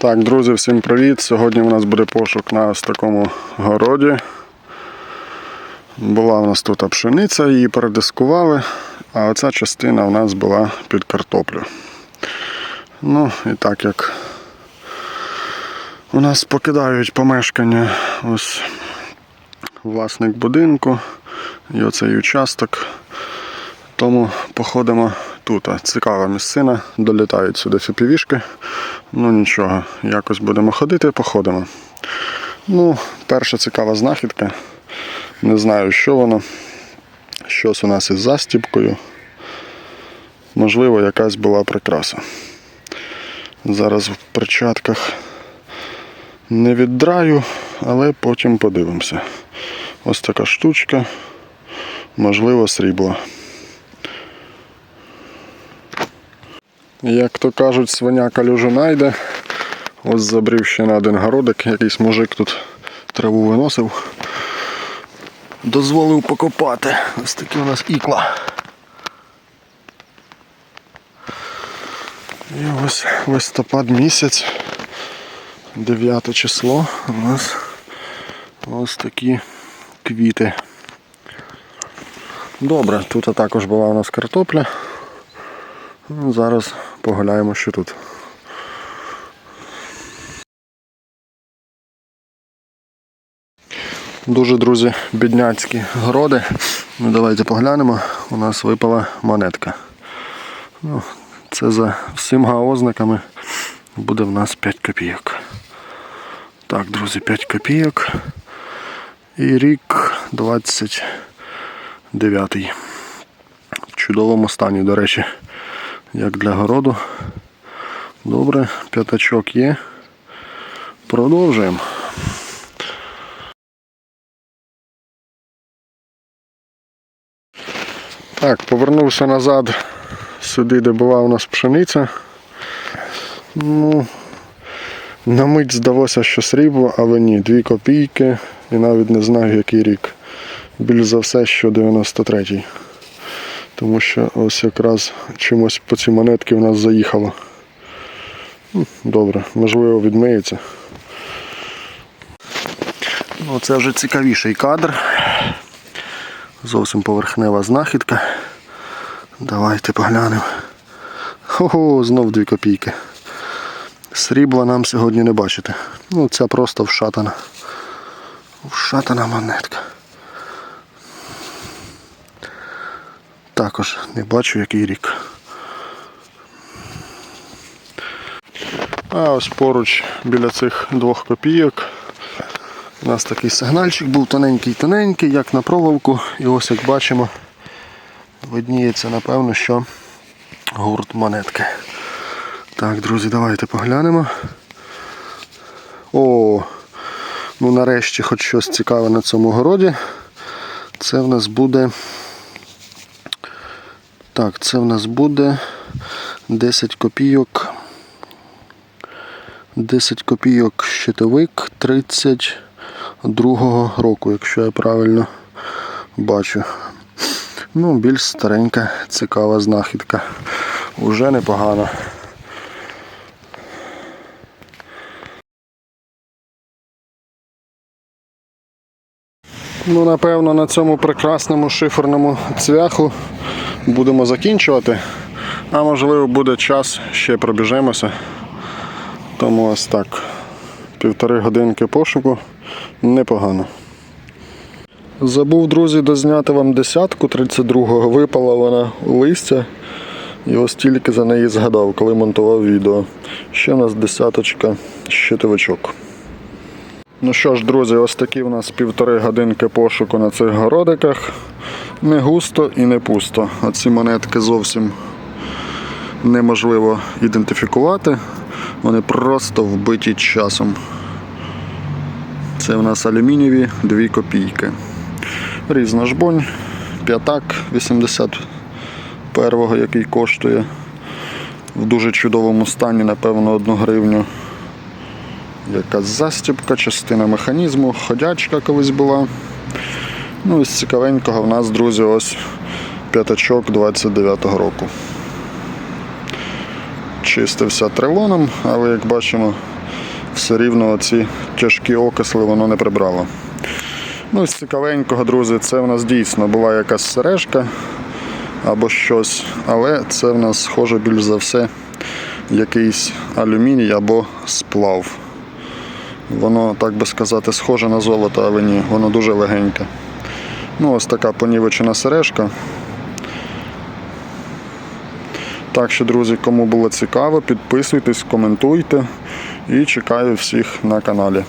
Так, друзі, всім привіт! Сьогодні у нас буде пошук на ось такому городі. Була у нас тут пшениця, її передискували, а оця частина у нас була під картоплю. Ну, і так як у нас покидають помешкання ось власник будинку і оцей участок. Тому походимо тут. Цікава місцина, долітають сюди фіпівішки. Ну нічого, якось будемо ходити, походимо. Ну, перша цікава знахідка. Не знаю, що воно. Щось у нас із застіпкою. Можливо, якась була прикраса. Зараз в перчатках не віддраю, але потім подивимося. Ось така штучка, можливо, срібло. Як то кажуть, свиня калюжу найде. Ось забрів ще на один городик, якийсь мужик тут траву виносив. Дозволив покопати. Ось такі у нас ікла. І ось листопад місяць, 9 число. У нас ось такі квіти. Добре, тут також була у нас картопля. Ну, Зараз погуляємо, що тут. Дуже, друзі, бідняцькі городи. Ну, давайте поглянемо. У нас випала монетка. Ну, це за всіма ознаками буде в нас 5 копійок. Так, друзі, 5 копійок. І рік 29. В чудовому стані, до речі як для городу. Добре, п'ятачок є. Продовжуємо. Так, повернувся назад сюди, де була у нас пшениця. Ну, на мить здалося, що срібло, але ні, дві копійки і навіть не знаю який рік. Більш за все, що 93-й. Тому що ось якраз чимось по ці монетки в нас заїхало. Добре, можливо, відмиється. Ну, це вже цікавіший кадр. Зовсім поверхнева знахідка. Давайте поглянемо. Ого, знов 2 копійки. Срібла нам сьогодні не бачите. Ну, ця просто вшатана. Вшатана монетка. Також не бачу який рік. А ось поруч біля цих двох копійок у нас такий сигнальчик був тоненький-тоненький, як на проволоку. І ось як бачимо, видніється, напевно, що гурт монетки. Так, друзі, давайте поглянемо. О, ну нарешті хоч щось цікаве на цьому городі. Це в нас буде. Так, це в нас буде 10 копійок. 10 копійок щитовик 32-го року, якщо я правильно бачу. Ну, більш старенька, цікава знахідка. Уже непогано. Ну, напевно, на цьому прекрасному шиферному цвяху будемо закінчувати. А можливо буде час, ще пробіжемося. Тому ось так. Півтори годинки пошуку непогано. Забув, друзі, дозняти вам десятку 32-го. Випала вона у листя. І ось тільки за неї згадав, коли монтував відео. Ще у нас десяточка щитовичок. Ну що ж, друзі, ось такі у нас півтори годинки пошуку на цих городиках. Не густо і не пусто. Оці монетки зовсім неможливо ідентифікувати. Вони просто вбиті часом. Це у нас алюмінієві 2 копійки. Різна жбонь, п'ятак 81-го, який коштує в дуже чудовому стані, напевно, 1 гривню. Якась застібка, частина механізму, ходячка колись була. Ну і з цікавенького в нас, друзі, ось п'ятачок 29-го року. Чистився трилоном, але як бачимо, все рівно ці тяжкі окисли воно не прибрало. Ну, з цікавенького, друзі, це в нас дійсно буває якась сережка або щось, але це в нас схоже більш за все якийсь алюміній або сплав. Воно, так би сказати, схоже на золото, але ні, воно дуже легеньке. Ну, ось така понівечена сережка. Так що, друзі, кому було цікаво, підписуйтесь, коментуйте і чекаю всіх на каналі.